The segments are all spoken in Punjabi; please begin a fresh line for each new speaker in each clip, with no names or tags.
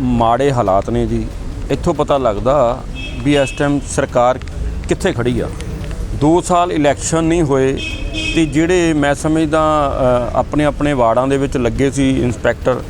ਮਾੜੇ ਹਾਲਾਤ ਨੇ ਜੀ। ਇੱਥੋਂ ਪਤਾ ਲੱਗਦਾ ਵੀ ਇਸ ਟਾਈਮ ਸਰਕਾਰ ਕਿੱਥੇ ਖੜੀ ਆ। 2 ਸਾਲ ਇਲੈਕਸ਼ਨ ਨਹੀਂ ਹੋਏ ਤੇ ਜਿਹੜੇ ਮੈਂ ਸਮਝਦਾ ਆਪਣੇ ਆਪਣੇ ਵਾਰਡਾਂ ਦੇ ਵਿੱਚ ਲੱਗੇ ਸੀ ਇਨਸਪੈਕਟਰ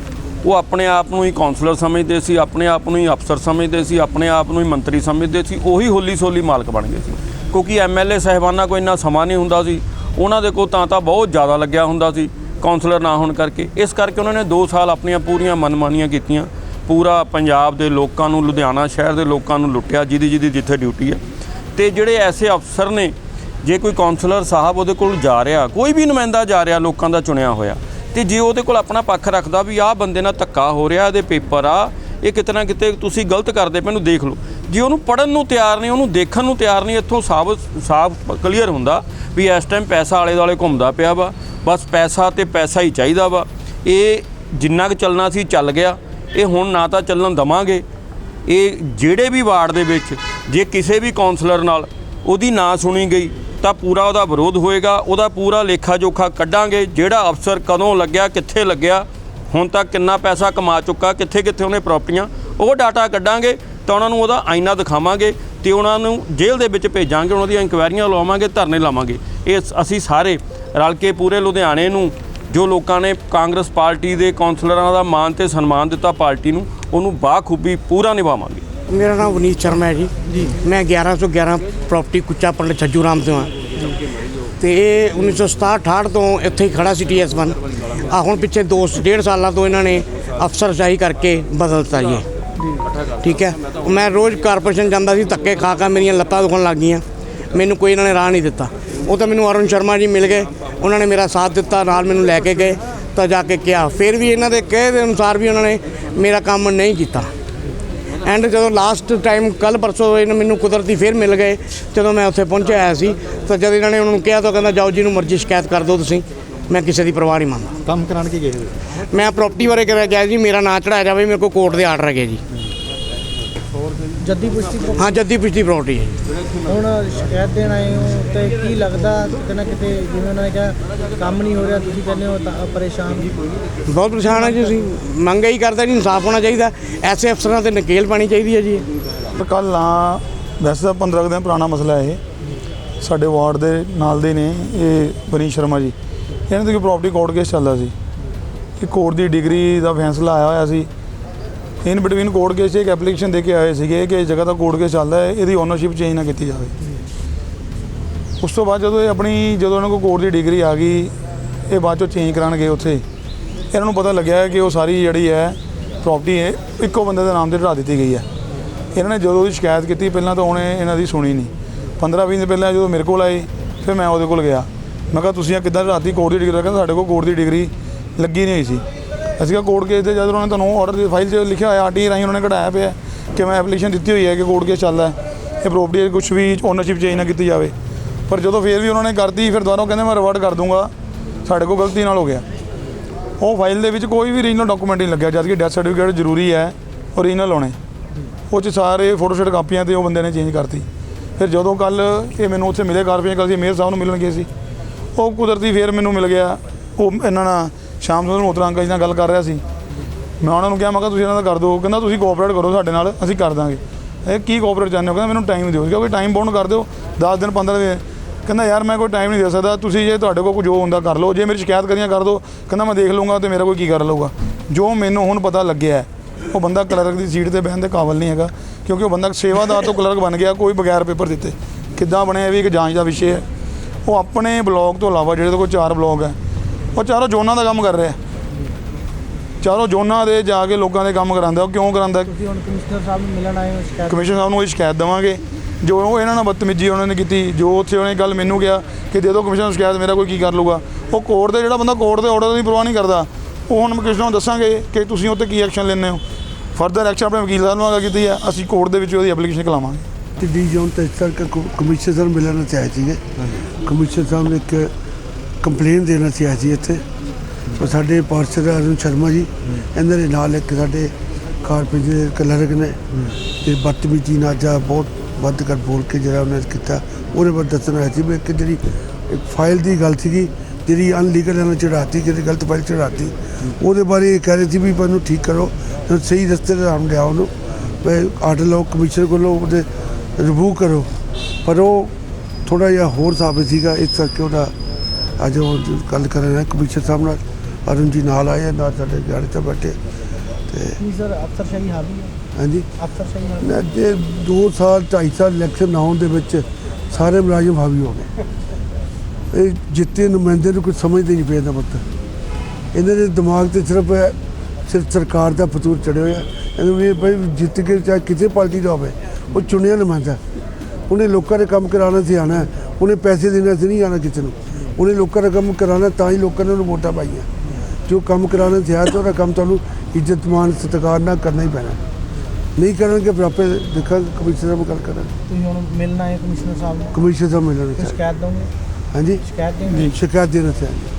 ਉਹ ਆਪਣੇ ਆਪ ਨੂੰ ਹੀ ਕਾਉਂਸਲਰ ਸਮਝਦੇ ਸੀ, ਆਪਣੇ ਆਪ ਨੂੰ ਹੀ ਅਫਸਰ ਸਮਝਦੇ ਸੀ, ਆਪਣੇ ਆਪ ਨੂੰ ਹੀ ਮੰਤਰੀ ਸਮਝਦੇ ਸੀ, ਉਹੀ ਹੋਲੀ ਸੋਲੀ ਮਾਲਕ ਬਣ ਗਏ ਸੀ। ਕਿਉਂਕਿ ਐਮਐਲਏ ਸਾਹਿਬਾਨਾਂ ਕੋਈ ਇੰਨਾ ਸਮਾਂ ਨਹੀਂ ਹੁੰਦਾ ਸੀ। ਉਹਨਾਂ ਦੇ ਕੋਲ ਤਾਂ ਤਾਂ ਬਹੁਤ ਜ਼ਿਆਦਾ ਲੱਗਿਆ ਹੁੰਦਾ ਸੀ। ਕਾਉਂਸਲਰ ਨਾ ਹੋਣ ਕਰਕੇ। ਇਸ ਕਰਕੇ ਉਹਨਾਂ ਨੇ 2 ਸਾਲ ਆਪਣੀਆਂ ਪੂਰੀਆਂ ਮਨਮਾਨੀਆਂ ਕੀਤੀਆਂ। ਪੂਰਾ ਪੰਜਾਬ ਦੇ ਲੋਕਾਂ ਨੂੰ, ਲੁਧਿਆਣਾ ਸ਼ਹਿਰ ਦੇ ਲੋਕਾਂ ਨੂੰ ਲੁੱਟਿਆ, ਜਿਹਦੀ ਜਿਹਦੀ ਜਿੱਥੇ ਡਿਊਟੀ ਹੈ। ਤੇ ਜਿਹੜੇ ਐਸੇ ਅਫਸਰ ਨੇ, ਜੇ ਕੋਈ ਕਾਉਂਸਲਰ ਸਾਹਿਬ ਉਹਦੇ ਕੋਲ ਜਾ ਰਿਹਾ, ਕੋਈ ਵੀ ਨੁਮਾਇੰਦਾ ਜਾ ਰਿਹਾ, ਲੋਕਾਂ ਦਾ ਚੁਣਿਆ ਹੋਇਆ, ਤੇ ਜੇ ਉਹਦੇ ਕੋਲ ਆਪਣਾ ਪੱਖ ਰੱਖਦਾ ਵੀ ਆਹ ਬੰਦੇ ਨਾਲ ਧੱਕਾ ਹੋ ਰਿਹਾ, ਇਹਦੇ ਪੇਪਰ ਆ, ਇਹ ਕਿਤੇ ਨਾ ਕਿਤੇ ਤੁਸੀਂ ਗਲਤ ਕਰਦੇ ਪਏ ਨੂੰ ਦੇਖ ਲਓ। ਜੇ ਉਹਨੂੰ ਪੜਨ ਨੂੰ ਤਿਆਰ ਨਹੀਂ, ਉਹਨੂੰ ਦੇਖਣ ਨੂੰ ਤਿਆਰ ਨਹੀਂ, ਇੱਥੋਂ ਸਾਫ਼ ਸਾਫ਼ ਕਲੀਅਰ ਹੁੰਦਾ ਵੀ ਇਸ ਟਾਈਮ ਪੈਸਾ ਆਲੇ ਦੁਆਲੇ ਘੁੰਮਦਾ ਪਿਆ ਵਾ, ਬਸ ਪੈਸਾ ਤੇ ਪੈਸਾ ਹੀ ਚਾਹੀਦਾ ਵਾ। ਇਹ ਜਿੰਨਾ ਕੁ ਚੱਲਣਾ ਸੀ, ਚੱਲ ਗਿਆ। ਇਹ ਹੁਣ ਨਾ ਤਾਂ ਚੱਲਣ ਦਵਾਂਗੇ। ਇਹ ਜਿਹੜੇ ਵੀ ਵਾਰਡ ਦੇ ਵਿੱਚ, ਜੇ ਕਿਸੇ ਵੀ ਕਾਉਂਸਲਰ ਨਾਲ ਉਹਦੀ ਨਾ ਸੁਣੀ ਗਈ, ਤਾਂ ਪੂਰਾ ਉਹਦਾ ਵਿਰੋਧ ਹੋਏਗਾ, ਉਹਦਾ ਪੂਰਾ ਲੇਖਾ ਜੋਖਾ ਕੱਢਾਂਗੇ, ਜਿਹੜਾ ਅਫਸਰ ਕਦੋਂ ਲੱਗਿਆ, ਕਿੱਥੇ ਲੱਗਿਆ, ਹੁਣ ਤੱਕ ਕਿੰਨਾ ਪੈਸਾ ਕਮਾ ਚੁੱਕਾ, ਕਿੱਥੇ ਕਿੱਥੇ ਉਹਨੇ ਪ੍ਰਾਪਰਟੀਆਂ, ਉਹ ਡਾਟਾ ਕੱਢਾਂਗੇ, ਤਾਂ ਉਹਨਾਂ ਨੂੰ ਉਹਦਾ ਆਇਨਾ ਦਿਖਾਵਾਂਗੇ ਤੇ ਉਹਨਾਂ ਨੂੰ ਜੇਲ੍ਹ ਦੇ ਵਿੱਚ ਭੇਜਾਂਗੇ, ਉਹਨਾਂ ਦੀਆਂ ਇਨਕੁਆਇਰੀਆਂ ਲਵਾਵਾਂਗੇ, ਧਰਨੇ ਲਾਵਾਂਗੇ। ਇਹ ਅਸੀਂ ਸਾਰੇ ਰਲ ਕੇ ਪੂਰੇ ਲੁਧਿਆਣੇ ਨੂੰ ਜੋ ਲੋਕਾਂ ਨੇ ਕਾਂਗਰਸ ਪਾਰਟੀ ਦੇ ਕੌਂਸਲਰਾਂ ਦਾ ਮਾਣ ਤੇ ਸਨਮਾਨ ਦਿੱਤਾ ਪਾਰਟੀ ਨੂੰ ਉਹਨੂੰ ਬਾਖੂਬੀ ਪੂਰਾ ਨਿਭਾਵਾਂਗੇ।
ਮੇਰਾ ਨਾਮ ਵਨੀਤ ਸ਼ਰਮਾ ਹੈ ਜੀ। ਜੀ। ਮੈਂ 1111 ਪ੍ਰਾਪਰਟੀ ਕੁੱਚਾ ਪਿੰਡ ਛੱਜੂ ਰਾਮ ਤੋਂ ਹਾਂ। ਤੇ ਇਹ 1967 68 ਤੋਂ ਇੱਥੇ ਹੀ ਖੜਾ ਸੀ ਟੀਐਸ1 ਆ ਹੁਣ ਪਿੱਛੇ ਦੋ ਡੇਢ ਸਾਲਾਂ ਤੋਂ ਇਹਨਾਂ ਨੇ ਅਫਸਰਸ਼ਾਹੀ ਕਰਕੇ ਬਦਲਤਾ ਜੀ। ਠੀਕ ਹੈ? ਮੈਂ ਰੋਜ਼ ਕਾਰਪੋਰੇਸ਼ਨ ਜਾਂਦਾ ਸੀ ਧੱਕੇ ਖਾ ਖਾ ਮੇਰੀਆਂ ਲੱਤਾਂ ਦੁਖਣ ਲੱਗ ਗਈਆਂ। ਮੈਨੂੰ ਕੋਈ ਇਹਨਾਂ ਨੇ ਰਾਹ ਨਹੀਂ ਦਿੱਤਾ। ਉਹ ਤਾਂ ਮੈਨੂੰ ਅਰੁਣ ਸ਼ਰਮਾ ਜੀ ਮਿਲ ਗਏ। ਉਹਨਾਂ ਨੇ ਮੇਰਾ ਸਾਥ ਦਿੱਤਾ ਨਾਲ ਮੈਨੂੰ ਲੈ ਕੇ ਗਏ। ਤਾਂ ਜਾ ਕੇ ਕਿਹਾ। ਫਿਰ ਵੀ ਇਹਨਾਂ ਦੇ ਕਹੇ ਦੇ ਅਨੁਸਾਰ ਵੀ ਉਹਨਾਂ ਨੇ ਮੇਰਾ ਕੰਮ ਨਹੀਂ ਕੀਤਾ। ਐਂਡ ਜਦੋਂ ਲਾਸਟ ਟਾਈਮ ਕੱਲ ਪਰਸੋਂ ਇਹਨਾਂ ਮੈਨੂੰ ਕੁਦਰਤੀ ਫਿਰ ਮਿਲ ਗਏ। ਜਦੋਂ ਮੈਂ ਉੱਥੇ ਪਹੁੰਚਿਆ ਆਇਆ ਸੀ ਤਾਂ ਜਦ ਇਹਨਾਂ ਨੇ ਉਹਨਾਂ ਨੂੰ ਕਿਹਾ ਤਾਂ ਕਹਿੰਦਾ ਜਾਓ ਜੀ ਨੂੰ ਮਰਜ਼ੀ ਸ਼ਿਕਾਇਤ ਕਰ ਦਿਓ ਤੁਸੀਂ। ਮੈਂ ਕਿਸੇ ਦੀ ਪਰਵਾਹ ਨਹੀਂ ਮੰਨਦਾ।
ਕੰਮ ਕਰਾਣ ਕੇ ਗਏ
ਮੈਂ ਪ੍ਰਾਪਰਟੀ ਬਾਰੇ ਕਰਿਆ ਗਿਆ ਜੀ ਮੇਰਾ ਨਾਂ ਚੜਾਇਆ ਜਾਵੇ ਮੇਰੇ ਕੋਲ ਕੋਰਟ ਦੇ ਆਰਡਰ ਹੈਗੇ ਜੀ।
ਜੱਦੀ ਪੁਸ਼ਤੀ ਤੋਂ?
ਹਾਂ ਜੱਦੀ ਪਿਛਤੀ ਪ੍ਰਾਪਰਟੀ ਹੈ ਜੀ।
ਹੁਣ ਸ਼ਿਕਾਇਤ ਦੇਣ ਆਏ ਹੋ ਤੇ ਕੀ ਲੱਗਦਾ ਕਿਤੇ ਨਾ ਕਿਤੇ ਜਿਵੇਂ ਉਹਨਾਂ ਨੇ ਕਿਹਾ ਕੰਮ ਨਹੀਂ ਹੋ ਰਿਹਾ ਤੁਸੀਂ ਕਹਿੰਦੇ ਹੋ ਤਾਂ ਪਰੇਸ਼ਾਨ
ਬਹੁਤ ਪਰੇਸ਼ਾਨ ਹੈ ਜੀ ਅਸੀਂ। ਮੰਗ ਇਹੀ ਕਰਦਾ ਜੀ ਇਨਸਾਫ ਹੋਣਾ ਚਾਹੀਦਾ। ਐਸੇ ਅਫਸਰਾਂ ਤੇ ਨਕੇਲ ਪਾਣੀ ਚਾਹੀਦੀ ਹੈ ਜੀ।
ਕੱਲ ਆ ਵੈਸੇ ਤਾਂ 15 ਕੁ ਦਿਨ ਪੁਰਾਣਾ ਮਸਲਾ ਹੈ ਇਹ। ਸਾਡੇ ਵਾਰਡ ਦੇ ਨਾਲ ਦੇ ਨੇ ਇਹ ਬਨੀ ਸ਼ਰਮਾ ਜੀ। ਇਹਨਾਂ ਦੀ ਕੋਈ ਪ੍ਰਾਪਰਟੀ ਕੋਰਟ ਕੇਸ ਚੱਲਦਾ ਸੀ। ਕਿ ਕੋਰਟ ਦੀ ਡਿਗਰੀ ਦਾ ਫੈਸਲਾ ਆਇਆ ਹੋਇਆ ਸੀ। ਇਨ ਬਿਟਵੀਨ ਕੋਰਟ ਕੇਸ 'ਚ ਇੱਕ ਐਪਲੀਕੇਸ਼ਨ ਦੇ ਕੇ ਆਏ ਸੀਗੇ ਕਿ ਇਸ ਜਗ੍ਹਾ ਦਾ ਕੋਰਟ ਕੇਸ ਚੱਲਦਾ ਹੈ, ਇਹਦੀ ਓਨਰਸ਼ਿਪ ਚੇਂਜ ਨਾ ਕੀਤੀ ਜਾਵੇ। ਉਸ ਤੋਂ ਬਾਅਦ ਜਦੋਂ ਇਹ ਆਪਣੀ, ਜਦੋਂ ਇਹਨਾਂ ਕੋਲ ਕੋਰਟ ਦੀ ਡਿਗਰੀ ਆ ਗਈ, ਇਹ ਬਾਅਦ ਚੋਂ ਚੇਂਜ ਕਰਾਉਣ ਗਏ ਉੱਥੇ। ਇਹਨਾਂ ਨੂੰ ਪਤਾ ਲੱਗਿਆ ਕਿ ਉਹ ਸਾਰੀ ਜਿਹੜੀ ਹੈ ਪ੍ਰਾਪਰਟੀ ਹੈ, ਇੱਕੋ ਬੰਦੇ ਦੇ ਨਾਮ ਤੇ ਢਾ ਦਿੱਤੀ ਗਈ ਹੈ। ਇਹਨਾਂ ਨੇ ਜਦੋਂ ਉਹਦੀ ਸ਼ਿਕਾਇਤ ਕੀਤੀ, ਪਹਿਲਾਂ ਤਾਂ ਉਹਨੇ ਇਹਨਾਂ ਦੀ ਸੁਣੀ ਨਹੀਂ। 15 20 ਦਿਨ ਪਹਿਲਾਂ ਜਦੋਂ ਮੇਰੇ ਕੋਲ ਆਏ, ਫਿਰ ਮੈਂ ਉਹਦੇ ਕੋਲ ਗਿਆ। ਮੈਂ ਕਿਹਾ, ਤੁਸੀਂ ਇਹ ਕਿੱਦਾਂ ਰਾਤੀ ਕੋਰਟ ਦੀ ਡਿਗਰੀ ਰੱਖਿਆ? ਸਾਡੇ ਕੋਲ ਕੋਰਟ ਦੀ ਡਿਗਰੀ ਲੱਗੀ ਨਹੀਂ ਹੋਈ ਸੀ। ਅਸੀਂ ਕਿਹਾ ਕੋਰਟ ਕੇਸ ਤੇ ਜਦ ਉਹਨਾਂ ਨੇ ਤੁਹਾਨੂੰ ਆਰਡਰ ਦੀ ਫਾਈਲ 'ਚ ਲਿਖਿਆ ਹੋਇਆ ਆਰਟੀ ਰਾਹੀਂ ਉਹਨਾਂ ਨੇ ਕਢਾਇਆ ਪਿਆ ਕਿ ਮੈਂ ਐਪਲੀਕੇਸ਼ਨ ਦਿੱਤੀ ਹੋਈ ਹੈ ਕਿ ਕੋਰਟ ਕੇਸ ਚੱਲਦਾ ਹੈ। ਇਹ ਪ੍ਰਾਪਰਟੀ ਕੁਝ ਵੀ ਓਨਰਸ਼ਿਪ ਚੇਂਜ ਨਾ ਕੀਤੀ ਜਾਵੇ। ਪਰ ਜਦੋਂ ਫੇਰ ਵੀ ਉਹਨਾਂ ਨੇ ਕਰਤੀ, ਫਿਰ ਦੁਬਾਰਾ ਉਹ ਕਹਿੰਦੇ ਮੈਂ ਰਿਵਰਟ ਕਰ ਦੂੰਗਾ। ਸਾਡੇ ਕੋਲ ਗਲਤੀ ਨਾਲ ਹੋ ਗਿਆ। ਉਹ ਫਾਈਲ ਦੇ ਵਿੱਚ ਕੋਈ ਵੀ ਰੀਜਨਲ ਡਾਕੂਮੈਂਟ ਨਹੀਂ ਲੱਗਿਆ ਜਦ ਕਿ ਡੈਥ ਸਰਟੀਫਿਕੇਟ ਜ਼ਰੂਰੀ ਹੈ ਓਰੀਜਨਲ ਹੋਣੇ। ਉਹ 'ਚ ਸਾਰੇ ਫੋਟੋਸ਼ਾਟ ਕਾਪੀਆਂ ਤੇ ਉਹ ਬੰਦੇ ਨੇ ਚੇਂਜ ਕਰਤੀ। ਫਿਰ ਜਦੋਂ ਕੱਲ ਇਹ ਮੈਨੂੰ ਉੱਥੇ ਮਿਲੇ ਕਾਰਪੋਰੇਸ਼ਨ ਕੱਲ ਸੀ ਮੇਅਰ ਸਾਹਿਬ ਨੂੰ ਮਿਲਣ ਗਏ ਸੀ। ਉਹ ਕੁਦਰਤੀ ਫਿਰ ਮੈਨੂੰ ਮਿਲ ਗਿਆ। ਉਹ ਇਹਨਾਂ ਨਾਲ ਸ਼ਾਮ ਨੂੰ ਮੋਤਰਾ ਅੰਕਲ ਜੀ ਨਾਲ ਗੱਲ ਕਰ ਰਿਹਾ ਸੀ। ਮੈਂ ਉਹਨਾਂ ਨੂੰ ਕਿਹਾ, ਮੈਂ ਕਿਹਾ, ਤੁਸੀਂ ਇਹਨਾਂ ਦਾ ਕਰ ਦਿਓ। ਕਹਿੰਦਾ, ਤੁਸੀਂ ਕੋਆਪਰੇਟ ਕਰੋ ਸਾਡੇ ਨਾਲ, ਅਸੀਂ ਕਰ ਦਾਂਗੇ। ਇਹ ਕੀ ਕੋਆਪਰੇਟ ਚਾਹੁੰਦੇ ਹੋ? ਕਹਿੰਦਾ, ਮੈਨੂੰ ਟਾਈਮ ਦਿਓ। ਕਿਉਂਕਿ ਟਾਈਮ ਬਾਉਂਡ ਕਰ ਦਿਓ 10 ਦਿਨ 15 ਦਿਨ। ਕਹਿੰਦਾ, ਯਾਰ, ਮੈਂ ਕੋਈ ਟਾਈਮ ਨਹੀਂ ਦੇ ਸਕਦਾ। ਤੁਸੀਂ ਜੇ ਤੁਹਾਡੇ ਕੋਲ ਕੋਈ ਜੋ ਹੁੰਦਾ ਕਰ ਲਓ। ਜੇ ਮੇਰੀ ਸ਼ਿਕਾਇਤ ਕਰੀਆਂ ਕਰ ਦਿਓ। ਕਹਿੰਦਾ, ਮੈਂ ਦੇਖ ਲਊਂਗਾ ਤੇ ਮੇਰਾ ਕੋਈ ਕੀ ਕਰ ਲਊਗਾ। ਜੋ ਮੈਨੂੰ ਹੁਣ ਪਤਾ ਲੱਗਿਆ ਉਹ ਬੰਦਾ ਕਲਰਕ ਦੀ ਸੀਟ ਤੇ ਬਹਿਣ ਦੇ ਕਾਬਲ ਨਹੀਂ ਹੈਗਾ, ਕਿਉਂਕਿ ਉਹ ਬੰਦਾ ਸੇਵਾਦਾਰ ਤੋਂ ਕਲਰਕ ਬਣ ਗਿਆ, ਕੋਈ ਬਗੈਰ ਪੇਪਰ ਦਿੱਤੇ। ਕਿੱਦਾਂ ਬਣਿਆ, ਇਹ ਵੀ ਇੱਕ ਜਾਂਚ ਦਾ ਵਿਸ਼ੇ ਹੈ। ਉਹ ਆਪਣੇ ਬਲਾਕ ਤੋਂ ਇਲਾਵਾ, ਜਿਹੜੇ ਕੋਲ ਚਾਰ ਬਲਾਕ ਹੈ ਉਹ ਚਾਰੋਂ ਜ਼ੋਨਾਂ ਦਾ ਕੰਮ ਕਰ ਰਿਹਾ। ਚਾਰੋਂ ਜ਼ੋਨਾਂ ਦੇ ਜਾ ਕੇ ਲੋਕਾਂ ਦੇ ਕੰਮ ਕਰਾਉਂਦਾ। ਉਹ ਕਿਉਂ ਕਰਾਉਂਦਾ?
ਤੁਸੀਂ ਹੁਣ ਕਮਿਸ਼ਨਰ ਸਾਹਿਬ ਨੂੰ ਮਿਲਣ ਆਏ ਹੋ ਸ਼ਿਕਾਇਤ
ਕਮਿਸ਼ਨ ਸਾਹਿਬ ਨੂੰ ਇਹ ਸ਼ਿਕਾਇਤ ਦੇਵਾਂਗੇ। ਜੋ ਉਹ ਇਹਨਾਂ ਨਾਲ ਬਦਤਮੀਜੀ ਉਹਨਾਂ ਨੇ ਕੀਤੀ ਜੋ ਉੱਥੇ ਉਹਨੇ ਗੱਲ ਮੈਨੂੰ ਕਿਹਾ ਕਿ ਦੇ ਦਿਓ ਕਮਿਸ਼ਨ ਨੂੰ ਸ਼ਿਕਾਇਤ ਮੇਰਾ ਕੋਈ ਕੀ ਕਰ ਲੂਗਾ ਉਹ ਕੋਰਟ ਦੇ ਜਿਹੜਾ ਬੰਦਾ ਕੋਰਟ ਦੇ ਆਰਡਰ ਦੀ ਪਰਵਾਹ ਨਹੀਂ ਕਰਦਾ। ਉਹ ਹੁਣ ਕਮਿਸ਼ਨ ਨੂੰ ਦੱਸਾਂਗੇ ਕਿ ਤੁਸੀਂ ਉੱਤੇ ਕੀ ਐਕਸ਼ਨ ਲੈਂਦੇ ਹੋ। ਫਰਦਰ ਐਕਸ਼ਨ ਆਪਣੇ ਵਕੀਲ ਸਾਹਿਬ ਨੂੰ ਕੀਤੀ ਹੈ ਅਸੀਂ ਕੋਰਟ ਦੇ ਵਿੱਚ ਉਹਦੀ ਐਪਲੀਕੇਸ਼ਨ ਕਲਾਵਾਂਗੇ।
ਤੇ ਡੀ ਜ਼ੋਨ ਤਹਿਸੀਲਦਾਰ ਕ ਕਮਿਸ਼ਨਰ ਨੂੰ ਮਿਲਣਾ ਚਾਹੇ ਸੀਗੇ। ਕਮਿਸ਼ਨਰ ਸਾਹਿਬ ਨੇ ਇੱਕ ਕੰਪਲੇਨ ਦੇਣਾ ਚਾਹਿਆ ਸੀ ਇੱਥੇ। ਉਹ ਸਾਡੇ ਪਾਰਸ਼ਦ ਅਰੁਣ ਸ਼ਰਮਾ ਜੀ, ਇਹਨਾਂ ਦੇ ਨਾਲ ਇੱਕ ਸਾਡੇ ਕਾਰਪੋਰੇਸ਼ਨ ਦੇ ਕਲਰਕ ਨੇ। ਤੇ ਬਦਤਮੀਜੀ ਨਾਲ ਜਾਂ ਬਹੁਤ ਵੱਧ ਕਰ ਬੋਲ ਕੇ ਜਿਹੜਾ ਉਹਨੇ ਕੀਤਾ, ਉਹਦੇ ਬਾਰੇ ਦੱਸਣਾ ਹੈ ਸੀ ਵੀ ਕਿ ਜਿਹੜੀ ਇੱਕ ਫਾਈਲ ਦੀ ਗੱਲ ਸੀਗੀ, ਜਿਹੜੀ ਅਨਲੀਗਲ ਇਹਨਾਂ ਚੜਾਤੀ ਕਿਤੇ ਗਲਤ ਫਾਈਲ ਚੜਾਤੀ ਉਹਦੇ ਬਾਰੇ ਇਹ ਕਹਿ ਰਹੇ ਸੀ ਵੀ ਮੈਨੂੰ ਠੀਕ ਕਰੋ ਸਹੀ ਰਸਤੇ ਤੇ ਆਮ ਲਿਆਓ ਉਹਨੂੰ। ਵੀ ਆਰਡਰ ਲਓ, ਕਮਿਸ਼ਨਰ ਕੋਲੋਂ ਉਹਦੇ ਰਿਵਿਊ ਕਰੋ। ਪਰ ਉਹ ਥੋੜਾ ਜਿਹਾ ਹੋਰ ਸਾਬਤ ਸੀਗਾ, ਇਸ ਕਰਕੇ ਉਹਦਾ ਅੱਜ ਉਹ ਗੱਲ ਕਰ ਰਹੇ ਕਮਿਸ਼ਨਰ ਸਾਹਿਬ ਨਾਲ ਅਰੁਣ ਜੀ ਨਾਲ ਆਏ ਆ, ਨਾਲ ਸਾਡੇ ਗਾੜੀ ਤੇ ਬੈਠੇ ਤੇ
ਨਹੀਂ ਸਰ ਅਫਸਰਸ਼ਾਹੀ ਹਾਵੀ ਹੈ
ਹਾਂਜੀ।
ਅਫਸਰਸ਼ਾਹੀ ਹਾਵੀ
ਨਾ ਜੇ 2 ਸਾਲ 2.5 ਸਾਲ ਇਲੈਕਸ਼ਨ ਨਾ ਹੋਣ ਦੇ ਵਿੱਚ ਸਾਰੇ ਮੁਲਾਜ਼ਮ ਹਾਵੀ ਹੋ ਗਏ। ਇਹ ਜਿੱਤੇ ਨੁਮਾਇੰਦੇ ਨੂੰ ਕੁਝ ਸਮਝਦੇ ਨਹੀਂ ਪਿਆ ਦਾ ਇਹਨਾਂ ਦੇ ਦਿਮਾਗ ਤੇ ਸਿਰਫ ਸਿਰਫ ਸਰਕਾਰ ਦਾ ਫਤੂਰ ਚੜਿਆ ਹੋਇਆ। ਇਹਨੂੰ ਵੀ ਭਾਈ ਜਿੱਤ ਕੇ ਚਾਹੇ ਕਿਸੇ ਪਾਰਟੀ ਦਾ ਹੋਵੇ ਉਹ ਚੁਣਿਆ ਨੁਮਾਇੰਦਾ। ਉਹਨੇ ਲੋਕਾਂ ਦੇ ਕੰਮ ਕਰਾਉਣਾ ਸੀ ਆਣਾ ਉਹਨੇ ਪੈਸੇ ਦੇਣਾ ਸੀ ਨਹੀਂ ਆਣਾ ਕਿਸੇ ਨੂੰ। ਉਹਨੇ ਲੋਕਾਂ ਦਾ ਕੰਮ ਕਰਾਉਣਾ ਤਾਂ ਹੀ ਲੋਕਾਂ ਨੇ ਉਹਨੂੰ ਵੋਟਾਂ ਪਾਈਆਂ। ਜੋ ਕੰਮ ਕਰਾਉਣਾ ਸੀ ਆ ਤਾਂ ਉਹਦਾ ਕੰਮ ਤੁਹਾਨੂੰ ਇੱਜ਼ਤ ਮਾਨ ਸਤਿਕਾਰ ਨਾਲ ਕਰਨਾ ਹੀ ਪੈਣਾ। ਨਹੀਂ ਕਰਨਗੇ ਫਿਰ ਆਪੇ ਦੇਖਾਂਗੇ ਕਮਿਸ਼ਨਰ ਨਾਲ ਗੱਲ ਕਰਾਂਗੇ।
ਤੁਸੀਂ ਹੁਣ ਮਿਲਣਾ ਹੈ ਕਮਿਸ਼ਨਰ ਸਾਹਿਬ ਨੂੰ
ਕਮਿਸ਼ਨਰ ਸਾਹਿਬ ਮਿਲਣਗੇ
ਕੋਈ ਸ਼ਿਕਾਇਤ ਦੋਗੇ?
ਹਾਂਜੀ।
ਸ਼ਿਕਾਇਤ ਦੇਣੀ?
ਸ਼ਿਕਾਇਤ ਦੇਣਾ ਚਾਹੀਦੀ